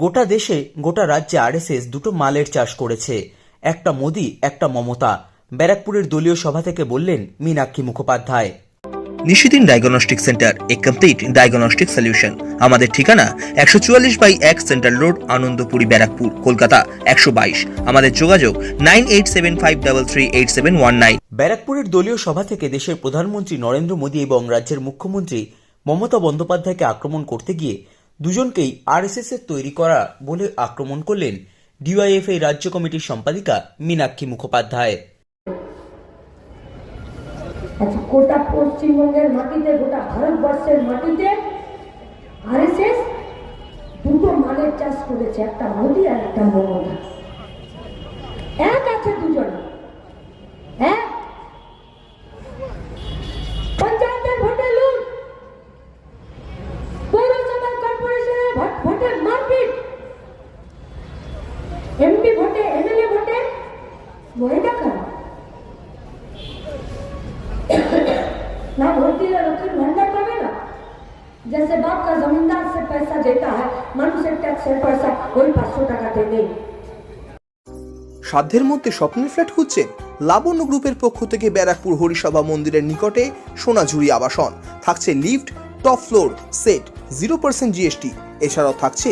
গোটা দেশে গোটা রাজ্যে আরএসএস দুটো মালের চাষ করেছে। একটা মোদি একটা মমতা। ব্যারাকপুরের দলীয় সভা থেকে বললেন মীনাক্ষী মুখোপাধ্যায়। নিশিদিন ডায়াগনস্টিক সেন্টার এ কমপ্লিট ডায়াগনস্টিক সলিউশন আমাদের ঠিকানা একশো চুয়াল্লিশ বাই এক সেন্ট্রাল রোড আনন্দপুরি ব্যারাকপুর কলকাতা একশো বাইশ। আমাদের যোগাযোগ nine eight seven five double three eight seven one nine. ব্যারাকপুরের দলীয় সভা থেকে দেশের প্রধানমন্ত্রী নরেন্দ্র মোদী এবং রাজ্যের মুখ্যমন্ত্রী মমতা বন্দ্যোপাধ্যায়কে আক্রমণ করতে গিয়ে দুজনকেই আরএসএসের তৈরি করা বলে আক্রমণ করলেন ডিওয়াইএফআই রাজ্য কমিটির সম্পাদিকা মীনাক্ষী মুখোপাধ্যায়। আচ্ছা গোটা পশ্চিমবঙ্গের মাটিতে, গোটা ভারতবর্ষের মাটিতে আরএসএস দুটো মালের চাষ করেছে, একটা মোদি আর একটা মমতা। এমপি ভোটে এমএলএ ভোটে মহিলা খারাপ ना वोट दिए लक्ष्मी भंडार पावे ना जैसे बाप का जमींदार से पैसा देता है मनुष्य टैक्स से पैसा वही पाँच सौ टका दे देंगे সাধ্যের মধ্যে স্বপ্নের ফ্ল্যাট খুঁজছেন লাবণ্য গ্রুপের পক্ষ থেকে ব্যারাকপুর হরিসভা মন্দিরের নিকটে সোনাঝুরি আবাসন থাকছে lift top floor set zero percent GST এছাড়াও থাকছে